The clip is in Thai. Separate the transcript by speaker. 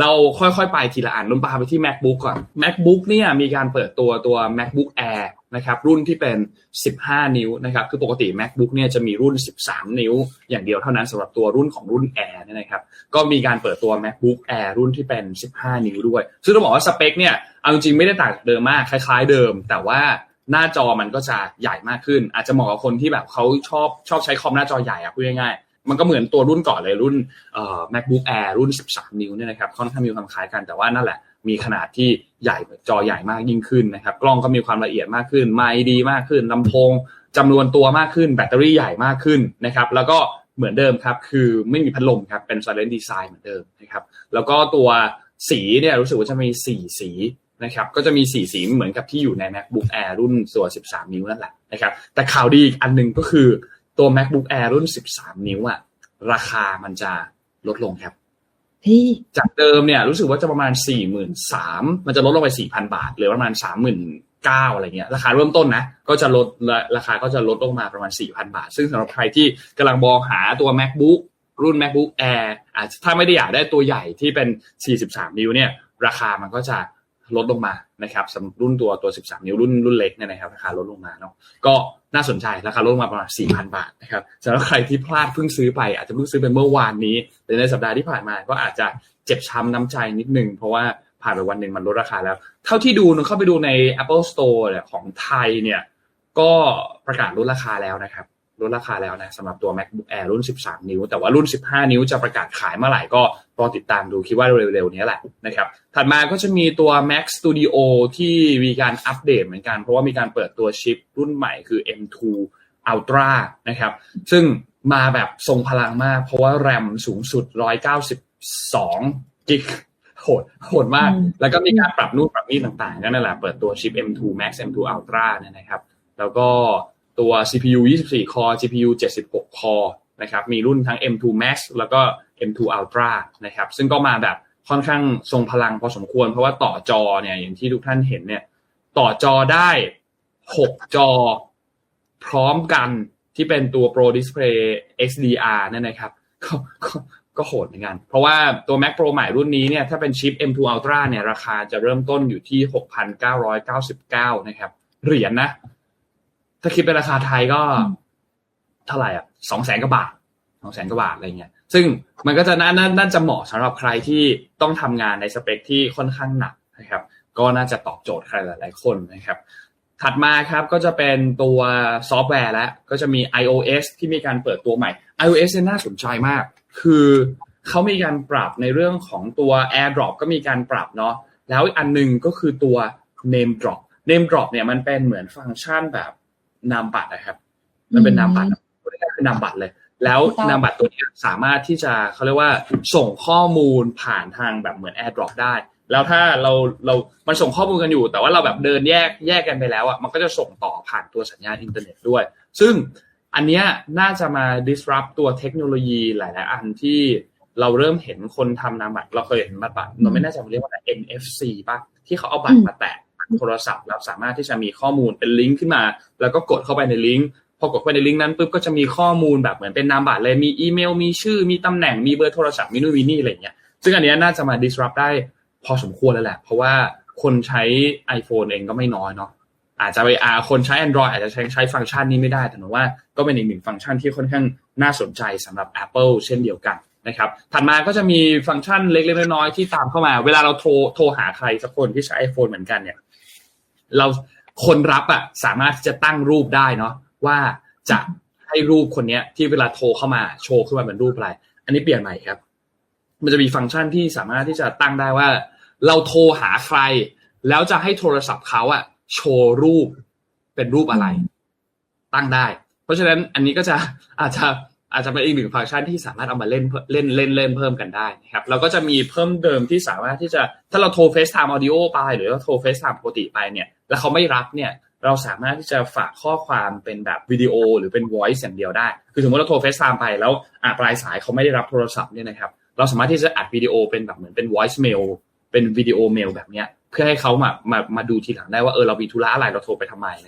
Speaker 1: เราค่อยๆ ไปทีละอันนุ่นปาไปที่ macbook ก่อน macbook เนี่ยมีการเปิดตัวตัว macbook air นะครับรุ่นที่เป็น 15 นิ้วนะครับคือปกติ macbook เนี่ยจะมีรุ่น 13 นิ้ว อย่างเดียวเท่านั้นสำหรับตัวรุ่นของรุ่น air เนี่ยนะครับก็มีการเปิดตัว macbook air รุ่นที่เป็น 15 นิ้วด้วย ซึ่งต้องบอกว่าสเปคเนี่ยเอาจริงๆไม่ได้ต่างจากเดิมมากคล้าย ๆ เดิม แต่ว่าหน้าจอมันก็จะใหญ่มากขึ้น อาจจะเหมาะกับคนที่แบบเขาชอบชอบใช้คอมหน้าจอใหญ่อะพูดง่ายๆ มันก็เหมือนตัวรุ่นก่อนเลยรุ่นเอ่อ macbook air รุ่น 13 นิ้วเนี่ยนะครับค่อนข้างมีความคล้ายกันแต่ว่านั่นแหละมีขนาดที่ใหญ่จอใหญ่มากยิ่งขึ้นนะครับ กล้องก็มีความละเอียดมากขึ้น ไมค์ดีมากขึ้นลำโพงจำนวนตัวมากขึ้น แบตเตอรี่ใหญ่มากขึ้นนะครับ แล้วก็เหมือนเดิมครับ คือไม่มีพัดลมครับ เป็น silent design เหมือนเดิมนะครับ แล้วก็ตัวสีเนี่ยรู้สึกว่าจะมี4สีนะครับ ก็จะมี4สีเหมือนกับที่อยู่ใน macbook air รุ่นตัว 13 นิ้วนั่นแหละนะครับ แต่ข่าวดีอีกอันหนึ่งก็คือ ตัว macbook air รุ่น 13 นิ้วอะราคามันจะลดลงครับ
Speaker 2: พี่
Speaker 1: จากเดิมเนี่ยรู้สึกว่าจะประมาณ4ี่หมื่นสามมันจะลดลงไปสี่พันบาทเหลือประมาณสามหมื่นเก้าอะไรเงี้ยราคาเริ่มต้นนะก็จะลดราคาก็จะลดลงมาประมาณ4ี่พันบาท ซึ่งสำหรับใครที่กำลังมองหาตัว macbook รุ่น macbook air อาจจะถ้าไม่ได้อยากได้ตัวใหญ่ที่เป็น 43 นิ้วเนี่ยราคามันก็จะลดลงมานะครับสำหรับรุ่นตัวตัว 13 นิ้วรุ่นรุ่นเล็กเนี่ยนะครับราคาลดลงมาเนาะก็ น่าสนใจราคาลดลงมาประมาณ 4,000 บาทนะครับสำหรับใครที่พลาดเพิ่งซื้อไป อาจจะเพิ่งซื้อไปเมื่อวานนี้หรือในสัปดาห์ที่ผ่านมาก็อาจจะเจ็บช้ำน้ำใจนิดนึง เพราะว่าผ่านไปวันหนึ่งมันลดราคาแล้ว เท่าที่ดูนเข้าไปดูใน Apple Store ของไทยเนี่ยก็ประกาศลดราคาแล้วนะครับ ลดราคาแล้วนะสำหรับตัว MacBook Air รุ่น 13 นิ้ว แต่ว่ารุ่น 15 นิ้วจะประกาศขายเมื่อไหร่ก็รอติดตามดูคิดว่าเร็วๆนี้แหละนะครับถัดมาก็จะมีตัว Mac Studio ที่มีการอัปเดตเหมือนกัน เพราะว่ามีการเปิดตัวชิปรุ่นใหม่คือ M2 Ultra นะครับซึ่งมาแบบทรงพลังมาก เพราะว่าแรมสูงสุด 192กิกโหดโหดมาก แล้วก็มีการปรับนู่นปรับนี่ต่างๆก็นั่นแหละเปิดตัวชิป M2 Max M2 Ultra เนี่ยนะครับ แล้วก็ ตัว CPU 24 core GPU 76 core นะครับมีรุ่นทั้ง M2 Max แล้วก็ M2 Ultra นะครับซึ่งก็มาแบบค่อนข้างทรงพลังพอสมควร เพราะว่าต่อจอเนี่ยอย่างที่ทุกท่านเห็นเนี่ยต่อจอได้ 6 จอ พร้อมกันที่เป็นตัว Pro Display XDR นี่ยนะครับก็ก็โหดเหมือนกัน เพราะว่าตัว Mac Pro ใหม่รุ่นนี้เนี่ยถ้าเป็นชิป M2 Ultra เนี่ยราคาจะเริ่มต้นอยู่ที่ 6,999 นะครับ เหรียญนะ ถ้าคิดเป็นราคาไทยก็เท่าไหร่อะสองแสนกว่าบาทสองแสนกว่าบาทอะไรเงี้ย ซึ่งมันก็จะน่าน่าน่าจะเหมาะสำหรับใครที่ต้องทำงานในสเปคที่ค่อนข้างหนักนะครับ ก็น่าจะตอบโจทย์ใครหลายๆคนนะครับ ถัดมาครับก็จะเป็นตัวซอฟต์แวร์แล้ว ก็จะมี iOS ที่มีการเปิดตัวใหม่ iOS เนี่ยน่าสนใจมาก คือเขามีการปรับในเรื่องของตัว AirDrop ก็มีการปรับเนาะแล้วอีกอันหนึงก็คือตัว Name Drop Name Drop เนี่ยมันเป็นเหมือนฟังก์ชันแบบ นามบัตรนะครับ มันเป็นนามบัตรคือนามบัตรเลย แล้วนามบัตรตัวนี้สามารถที่จะเขาเรียกว่าส่งข้อมูลผ่านทางแบบเหมือน AirDrop ได้ แล้วถ้าเราเรามันส่งข้อมูลกันอยู่ แต่ว่าเราแบบเดินแยกแยกกันไปแล้วอะมันก็จะส่งต่อผ่านตัวสัญญาณอินเทอร์เน็ตด้วย ซึ่งอันเนี้ยน่าจะมา disrupt ตัวเทคโนโลยีหลาย ๆ อันที่เราเริ่มเห็นคนทำนามบัตรเราเคยเห็นบัตรบัตรเราไม่แน่ใจมันเรียกว่าอะไร NFC ป่ะที่เขาเอาบัตรมาแตะ โทรศัพท์แล้วสามารถที่จะมีข้อมูลเป็นลิงก์ขึ้นมา แล้วก็กดเข้าไปในลิงก์พอกดเข้าไปในลิงก์นั้นปุ๊บก็จะมีข้อมูลแบบเหมือนเป็นนามบัตรเลยมีอีเมล มีชื่อ มีตำแหน่งมีเบอร์โทรศัพท์มีนู่นมีนี่อะไรเงี้ยซึ่งอันนี้น่าจะมา disrupt ได้พอสมควรแล้วแหละ เพราะว่าคนใช้ iPhone เองก็ไม่น้อยเนาะอาจจะไปอาคนใช้ Android อาจจะใช้ใช้ฟังก์ชันนี้ไม่ได้ แต่หนูว่าก็เป็นอีกหนึ่งฟังก์ชันที่ค่อนข้างน่าสนใจสำหรับ Apple เช่นเดียวกันนะครับถัดมาก็จะมีฟังก์ชันเล็กๆน้อยๆที่ตามเข้ามา เวลาเราโทรโทรหาใครสักคนที่ใช้ iPhone เหมือนกันเนี่ย เราคนรับอะสามารถที่จะตั้งรูปได้เนาะว่าจะให้รูปคนเนี้ย ที่เวลาโทรเข้ามาโชว์ขึ้นมาเป็นรูปอะไร อันนี้เปลี่ยนใหม่ครับ มันจะมีฟังก์ชันที่สามารถที่จะตั้งได้ว่า เราโทรหาใคร แล้วจะให้โทรศัพท์เขาอะโชว์รูปเป็นรูปอะไร ตั้งได้ เพราะฉะนั้นอันนี้ก็จะอาจจะ อาจจะเป็นอีกหนึ่งฟังก์ชันที่สามารถเอามาเล่นเล่นเล่นเล่นเพิ่มกันได้นะครับแล้วก็จะมีเพิ่มเติมที่สามารถที่จะถ้าเราโทร FaceTime Audio ไป หรือเราโทร FaceTime ปกติไปเนี่ยแล้วเขาไม่รับเนี่ยเราสามารถที่จะฝากข้อความเป็นแบบวิดีโอหรือเป็น voice อย่างเดียวได้ คือสมมติเราโทร FaceTime ไปแล้วอ่าปลายสายเขาไม่ได้รับโทรศัพท์เนี่ยนะครับเราสามารถที่จะอัดวิดีโอเป็นแบบเหมือนเป็น voice mail เป็นวิดีโอเมลแบบเนี้ยเพื่อให้เขามามามาดูทีหลังได้ว่าเออเรามีธุระอะไรเราโทรไปทำไม